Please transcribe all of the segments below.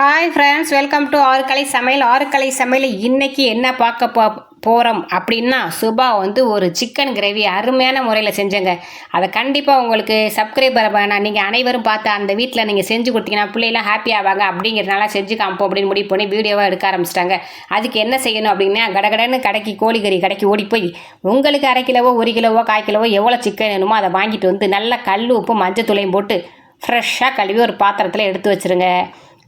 Hi friends welcome to ஆறுக்கலை சமையல். ஆறுக்கலை சமையல் இன்றைக்கி என்ன பார்க்க போ போகிறோம் அப்படின்னா சுபா வந்து ஒரு சிக்கன் கிரேவி அருமையான முறையில் செஞ்சேங்க. அதை கண்டிப்பாக உங்களுக்கு சப்ஸ்கிரைபர் வேணாம். நீங்கள் அனைவரும் பார்த்து அந்த வீட்டில் நீங்கள் செஞ்சு கொடுத்தீங்கன்னா பிள்ளைலாம் ஹாப்பி ஆவாங்க அப்படிங்கிறனால செஞ்சு காமிப்போம் அப்படின்னு முடிவு பண்ணி வீடியோவாக எடுக்க ஆரம்பிச்சிட்டாங்க. அதுக்கு என்ன செய்யணும் அப்படின்னா கடகடன்னு கடைக்கு கோழிக்கறி கடைக்கு ஓடி போய் உங்களுக்கு அரை கிலோவோ ஒரு கிலோவோ கால் கிலோவோ எவ்வளோ சிக்கன் வேணுமோ அதை வாங்கிட்டு வந்து நல்லா கல் உப்பு மஞ்சள் தூளையும் போட்டு ஃப்ரெஷ்ஷாக கழுவி ஒரு பாத்திரத்தில் எடுத்து வச்சுருங்க.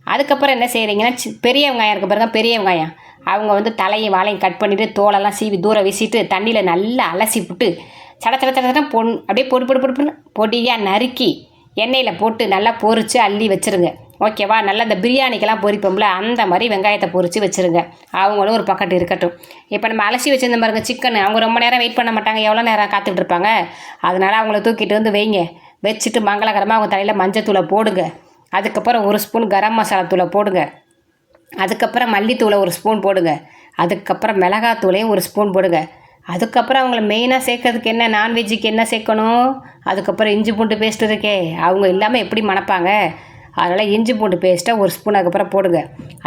அதுக்கப்புறம் என்ன செய்கிறீங்கன்னா சி பெரிய வெங்காயம் இருக்க பாருங்க பெரிய வெங்காயம். அவங்க வந்து தலையும் வாழையும் கட் பண்ணிவிட்டு தோலெல்லாம் சீவி தூரம் வீசிட்டு தண்ணியில் நல்லா அலசி விட்டு சட சட சட பொன் அப்படியே பொடி பொடி பொடி பொடி பொடியாக நறுக்கி எண்ணெயில் போட்டு நல்லா பொறிச்சு அள்ளி வச்சுருங்க. ஓகேவா நல்லா இந்த பிரியாணிக்கெல்லாம் பொரிப்போம்ல அந்த மாதிரி வெங்காயத்தை பொரித்து வச்சுருங்க. அவங்களும் ஒரு பக்கெட் இருக்கட்டும். இப்போ நம்ம அலசி வச்சுருந்த பாருங்க சிக்கன் அவங்க ரொம்ப நேரம் வெயிட் பண்ண மாட்டாங்க எவ்வளோ நேரம் காத்துக்கிட்டு இருப்பாங்க? அதனால் அவங்கள தூக்கிட்டு வந்து வைங்க. வச்சுட்டு மங்களகரமாக அவங்க தலையில் மஞ்சத்தூளை போடுங்க. அதுக்கப்புறம் ஒரு ஸ்பூன் கரம் மசாலா தூளை போடுங்க. அதுக்கப்புறம் மல்லித்தூளை ஒரு ஸ்பூன் போடுங்க. அதுக்கப்புறம் மிளகாத்தூளையும் ஒரு ஸ்பூன் போடுங்க. அதுக்கப்புறம் அவங்கள மெயினாக சேர்க்கறதுக்கு என்ன நான்வெஜ்ஜுக்கு என்ன சேர்க்கணும்? அதுக்கப்புறம் இஞ்சி பூண்டு பேஸ்ட் இருக்கே. அவங்க இல்லாமல் எப்படி மணப்பாங்க? அதனால் இஞ்சி பூண்டு பேஸ்ட்டை ஒரு ஸ்பூன் அதுக்கப்புறம் போடுங்க.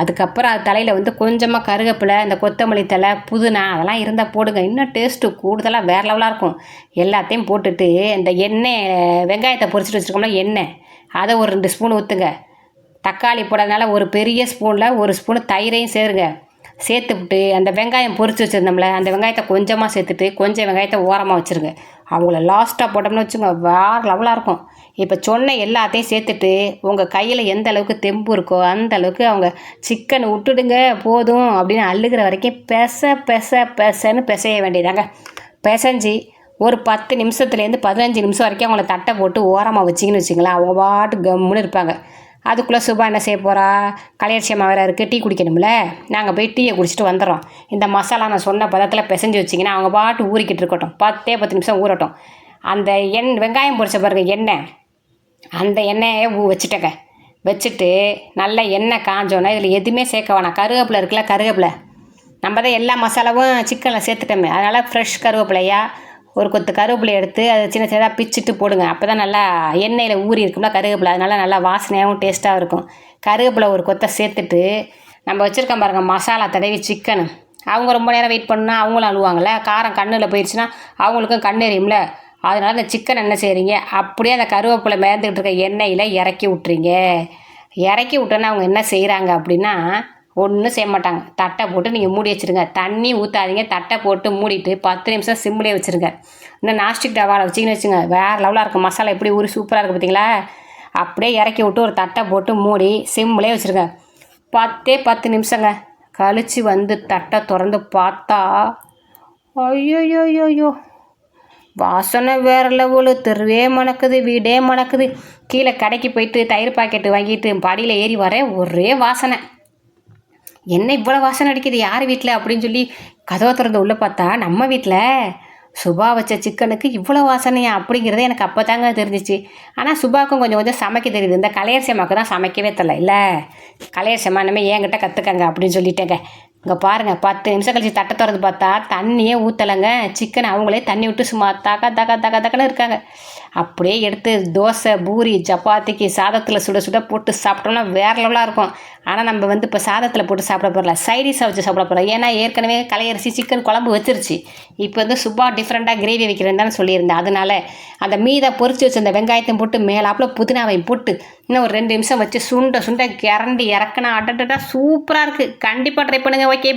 அதுக்கப்புறம் அது தலையில் வந்து கொஞ்சமாக கருவேப்பிலை இந்த கொத்தமல்லி தலை புதினா அதெல்லாம் இருந்தால் போடுங்க. இன்னும் டேஸ்ட்டு கூடுதலாக வேறு லெவலாக இருக்கும். எல்லாத்தையும் போட்டுட்டு இந்த எண்ணெய் வெங்காயத்தை பொரிச்சிட்டு வச்சுருக்கோம்னா எண்ணெய். அதை ஒரு ரெண்டு ஸ்பூன் ஊற்றுங்க தக்காளி போடாதனால ஒரு பெரிய ஸ்பூனில் ஒரு ஸ்பூன் தயிரையும் சேருங்க. சேர்த்துவிட்டு அந்த வெங்காயம் பொரித்து வச்சுருந்தோம்ல அந்த வெங்காயத்தை கொஞ்சமாக சேர்த்துட்டு கொஞ்சம் வெங்காயத்தை ஓரமாக வச்சுருங்க. அவங்கள லாஸ்ட்டாக போட்டோம்னு வச்சுங்க வேறு லெவலாக இருக்கும். இப்போ சொன்ன எல்லாத்தையும் சேர்த்துட்டு உங்கள் கையில் எந்த அளவுக்கு தெம்பு இருக்கோ அந்த அளவுக்கு அவங்க சிக்கன் விட்டுடுங்க போதும் அப்படின்னு அள்ளுகிற வரைக்கும் பெச பெச பெசன்னு பிசைய வேண்டியதாங்க. பிசைஞ்சு ஒரு பத்து நிமிஷத்துலேருந்து பதினஞ்சு நிமிஷம் வரைக்கும் அவங்கள தட்டை போட்டு ஓரமாக வச்சிங்கன்னு வச்சுங்களேன் அவங்க பாட்டு கம்முன்னு இருப்பாங்க. அதுக்குள்ளே சுபா என்ன செய்ய போகிறா கலையரிசியமாக வேறு இருக்குது டீ குடிக்கணும்ல? நாங்கள் போய் டீயை குடிச்சிட்டு வந்துடுறோம். இந்த மசாலா நான் சொன்ன பதத்தில் பிசைஞ்சு வச்சிங்கன்னா அவங்க பாட்டு ஊறிக்கிட்டு இருக்கட்டும். பத்தே பத்து நிமிஷம் ஊறட்டும். அந்த எண் வெங்காயம் பொரிச்ச பாருங்க எண்ணெய். அந்த எண்ணெயை ஊ வச்சுட்டேங்க. வச்சுட்டு நல்ல எண்ணெய் காஞ்சோன்னா இதில் எதுவுமே சேர்க்க வேணாம். கருவேப்பிலை இருக்குல்ல கருவேப்பிலை. நம்ம தான் எல்லா மசாலாவும் சிக்கனில் சேர்த்துட்டோமே. அதனால் ஃப்ரெஷ் கருவேப்பிலையா ஒரு கொத்து கருவேப்பிலை எடுத்து அதை சின்ன சின்னதாக பிச்சுட்டு போடுங்க. அப்போ தான் நல்லா எண்ணெயில் ஊறி இருக்கும்ல கருவேப்பிலை. அதனால நல்லா வாசனையாகவும் டேஸ்ட்டாகவும் இருக்கும். கருவேப்பிலை ஒரு கொத்தை சேர்த்துட்டு நம்ம வச்சுருக்கோம் பாருங்கள் மசாலா தடவி சிக்கனு அவங்க ரொம்ப நேரம் வெயிட் பண்ணால் அவங்களும் அழுவாங்கள்ல காரம் கண்ணில் போயிடுச்சுன்னா அவங்களுக்கும் கண் எரியும்ல. அதனால் இந்த சிக்கன் என்ன செய்கிறீங்க அப்படியே அந்த கருவேப்பிலை மேர்ந்துக்கிட்டு இருக்க எண்ணெயில் இறக்கி விட்றீங்க இறக்கி விட்டோன்னா அவங்க என்ன செய்கிறாங்க அப்படின்னா ஒன்றும் செய்ய மாட்டாங்க. தட்டை போட்டு நீங்கள் மூடி வச்சுருங்க. தண்ணி ஊற்றாதீங்க தட்டை போட்டு மூடிட்டு பத்து நிமிஷம் சிம்லேயே வச்சுருங்க. இன்னும் நாஸ்டிக் டவாவில் வச்சிங்கன்னு வச்சுங்க. வேறு லெவலாக இருக்கும் மசாலா எப்படி ஊறி சூப்பராக இருக்குது பார்த்தீங்களா அப்படியே இறக்கி விட்டு ஒரு தட்டை போட்டு மூடி சிம்லேயே வச்சுருங்க. பத்தே பத்து நிமிஷங்க. கழித்து வந்து தட்டை திறந்து பார்த்தா ஐயோயோயோயோ. வாசனை வேறு லெவலு தெருவே மணக்குது வீடே மணக்குது. கீழே கடைக்கு போயிட்டு தயிர் பாக்கெட்டு வாங்கிட்டு படியில் ஏறி வரேன் ஒரே வாசனை. என்ன இவ்வளோ வாசனை அடிக்குது? யார் வீட்டில் அப்படின்னு சொல்லி கதவை திறந்து உள்ளே பார்த்தா நம்ம வீட்டில் சுபா வச்ச சிக்கனுக்கு இவ்வளோ வாசனையா? அப்படிங்கிறது எனக்கு அப்போ தாங்க தெரிஞ்சிச்சு. ஆனால் சுபாவுக்கும் கொஞ்சம் கொஞ்சம் சமைக்க தெரியுது. இந்த கலையரசியம்மாவுக்கு தான் சமைக்கவே தெரில இல்லை கலையரசியம்மா இனிமேல் என்கிட்ட கற்றுக்கங்க அப்படின்னு சொல்லிட்டேங்க. இங்கே பாருங்கள் பத்து நிமிஷம் கழிச்சு தட்டை திறந்து பார்த்தா தண்ணியே ஊற்றலைங்க சிக்கன் அவங்களே தண்ணி விட்டு சும்மா தக்க தக்க தக்க தக்கன்னு இருக்காங்க. அப்படியே எடுத்து தோசை பூரி சப்பாத்திக்கு சாதத்தில் சுட சுட போட்டு சாப்பிட்டோம்னா வேறு லெவலாக இருக்கும். ஆனால் நம்ம வந்து இப்போ சாதத்தில் போட்டு சாப்பிட போகிறல சைடிஷாக வச்சு சாப்பிட போகிறோம் ஏன்னா ஏற்கனவே கலையரிசி சிக்கன் குழம்பு வச்சிருச்சு. இப்போ வந்து சுப்பா டிஃப்ரெண்ட்டாக கிரேவி வைக்கிறேன்னு தானே சொல்லியிருந்தேன். அதனால அந்த மீதை பொறிச்சு வச்சு அந்த வெங்காயத்தையும் போட்டு மேலாப்பில் புதினாவையும் போட்டு இன்னும் ஒரு ரெண்டு நிமிஷம் வச்சு சுண்ட சுண்ட கிரண்டி இறக்குனா அடட்டா சூப்பராக இருக்குது கண்டிப்பாக ட்ரை பண்ணுங்கள் ஓகே